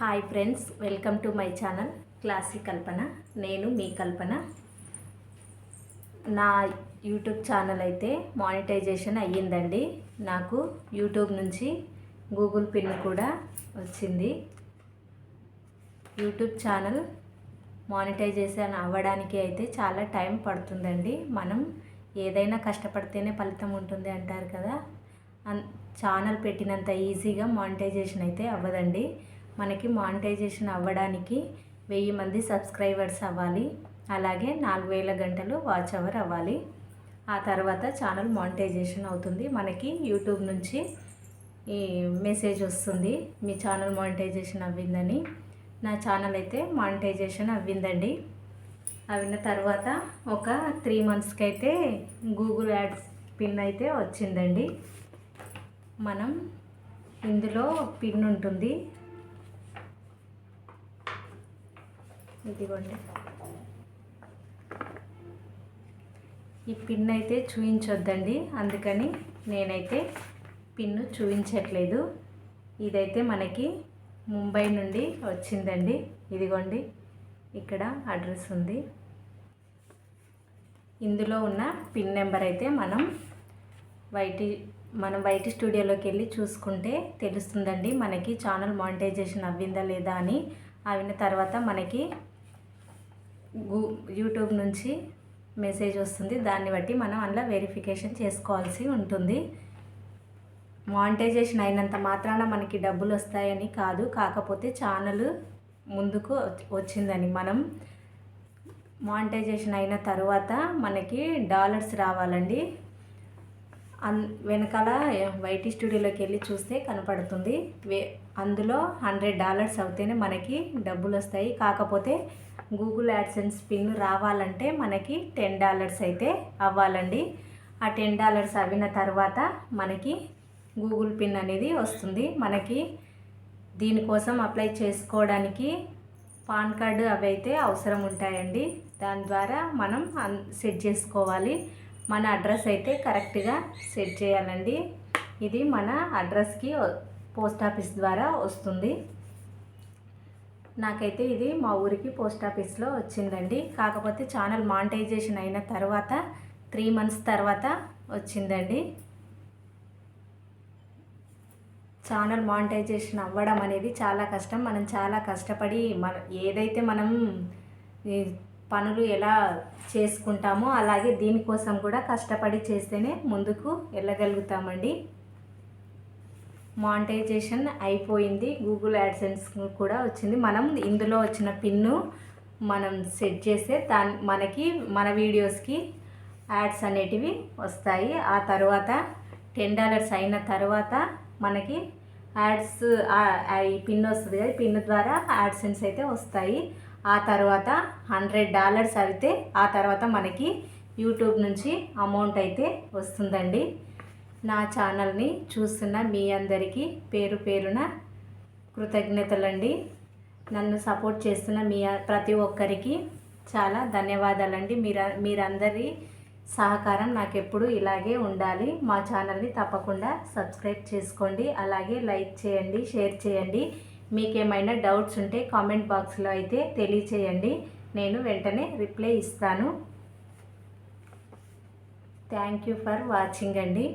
Hi friends welcome to my channel classic Kalpana నేను మీ కల్పన. నా యూట్యూబ్ ఛానల్ అయితే మానిటైజేషన్ అయ్యిందండి. నాకు యూట్యూబ్ నుంచి గూగుల్ పిన్ కూడా వచ్చింది. యూట్యూబ్ ఛానల్ మానిటైజేషన్ అవ్వడానికి అయితే చాలా టైం పడుతుందండి. మనం ఏదైనా కష్టపడితేనే ఫలితం ఉంటుంది అంటారు కదా. అన్ ఛానల్ పెట్టినంత ఈజీగా మానిటైజేషన్ అయితే అవ్వదండి. మనకి మానిటైజేషన్ అవ్వడానికి వెయ్యి మంది సబ్స్క్రైబర్స్ అవ్వాలి. అలాగే నాలుగు వేల గంటలు వాచ్ అవర్ అవ్వాలి. ఆ తర్వాత ఛానల్ మానిటైజేషన్ అవుతుంది. మనకి యూట్యూబ్ నుంచి ఈ మెసేజ్ వస్తుంది. మీ ఛానల్ మానిటైజేషన్ అవ్విందని. నా ఛానల్ అయితే మానిటైజేషన్ అవ్విందండి. అవిన తర్వాత ఒక త్రీ మంత్స్కి అయితే గూగుల్ యాడ్స్ పిన్ అయితే వచ్చిందండి. మనం ఇందులో పిన్ ఉంటుంది. ఇదిగోండి. ఈ పిన్ అయితే చూయించొద్దండి అందుకని నేనైతే పిన్ను చూపించట్లేదు ఇదైతే మనకి ముంబై నుండి వచ్చిందండి. ఇదిగోండి ఇక్కడ అడ్రస్ ఉంది. ఇందులో ఉన్న పిన్ నెంబర్ అయితే మనం వైటి మనం వైటి స్టూడియోలోకి వెళ్ళి చూసుకుంటే తెలుస్తుందండి మనకి ఛానల్ మానిటైజేషన్ అవ్విందా లేదా అని. అవిన తర్వాత మనకి గూ యూట్యూబ్ నుంచి మెసేజ్ వస్తుంది. దాన్ని బట్టి మనం అందులో వెరిఫికేషన్ చేసుకోవాల్సి ఉంటుంది. మానిటైజేషన్ అయినంత మాత్రాన మనకి డబ్బులు వస్తాయని కాదు. కాకపోతే ఛానల్ ముందుకు వచ్చిందని మనం మానిటైజేషన్ అయిన తర్వాత మనకి డాలర్స్ రావాలండి. అన్ వెనకాల వైటీ స్టూడియోలోకి వెళ్ళి చూస్తే కనపడుతుంది. వే అందులో హండ్రెడ్ డాలర్స్ అవుతేనే మనకి డబ్బులు వస్తాయి. కాకపోతే గూగుల్ యాడ్సెన్స్ పిన్ రావాలంటే మనకి టెన్ డాలర్స్ అయితే అవ్వాలండి. ఆ టెన్ డాలర్స్ అవిన తర్వాత మనకి గూగుల్ పిన్ అనేది వస్తుంది. మనకి దీనికోసం అప్లై చేసుకోవడానికి పాన్ కార్డు అవి అయితే అవసరం ఉంటాయండి. దాని ద్వారా మనం సెట్ చేసుకోవాలి. మన అడ్రస్ అయితే కరెక్ట్గా సెట్ చేయాలండి. ఇది మన అడ్రస్కి పోస్ట్ ఆఫీస్ ద్వారా వస్తుంది. నాకైతే ఇది మా ఊరికి పోస్ట్ ఆఫీస్లో వచ్చిందండి. కాకపోతే ఛానల్ మానిటైజేషన్ అయిన తర్వాత త్రీ మంత్స్ తర్వాత వచ్చిందండి. ఛానల్ మానిటైజేషన్ అవ్వడం అనేది చాలా కష్టం. మనం చాలా కష్టపడి మన ఏదైతే మనం పనులు ఎలా చేసుకుంటామో అలాగే దీనికోసం కూడా కష్టపడి చేస్తేనే ముందుకు వెళ్ళగలుగుతామండి. మానిటైజేషన్ అయిపోయింది. గూగుల్ యాడ్సెన్స్ కూడా వచ్చింది. మనం ఇందులో వచ్చిన పిన్ను మనం సెట్ చేస్తే దాని మనకి మన వీడియోస్కి యాడ్స్ అనేటివి వస్తాయి. ఆ తర్వాత టెన్ డాలర్స్ అయిన తర్వాత మనకి యాడ్స్ ఈ పిన్ వస్తుంది కదా పిన్ ద్వారా యాడ్సెన్స్ అయితే వస్తాయి. ఆ తర్వాత హండ్రెడ్ డాలర్స్ అయితే ఆ తర్వాత మనకి యూట్యూబ్ నుంచి అమౌంట్ అయితే వస్తుందండి. నా ఛానల్ని చూస్తున్న మీ అందరికీ పేరు పేరున కృతజ్ఞతలండి. నన్ను సపోర్ట్ చేస్తున్న మీ ప్రతి ఒక్కరికి చాలా ధన్యవాదాలండి. మీరు మీరందరి సహకారం నాకు ఎప్పుడు ఇలాగే ఉండాలి. మా ఛానల్ని తప్పకుండా సబ్స్క్రైబ్ చేసుకోండి. అలాగే లైక్ చేయండి షేర్ చేయండి. మీకేమైనా డౌట్స్ ఉంటే కామెంట్ బాక్స్లో అయితే తెలియచేయండి. నేను వెంటనే రిప్లై ఇస్తాను. థ్యాంక్ యూ ఫర్ వాచింగ్ అండి.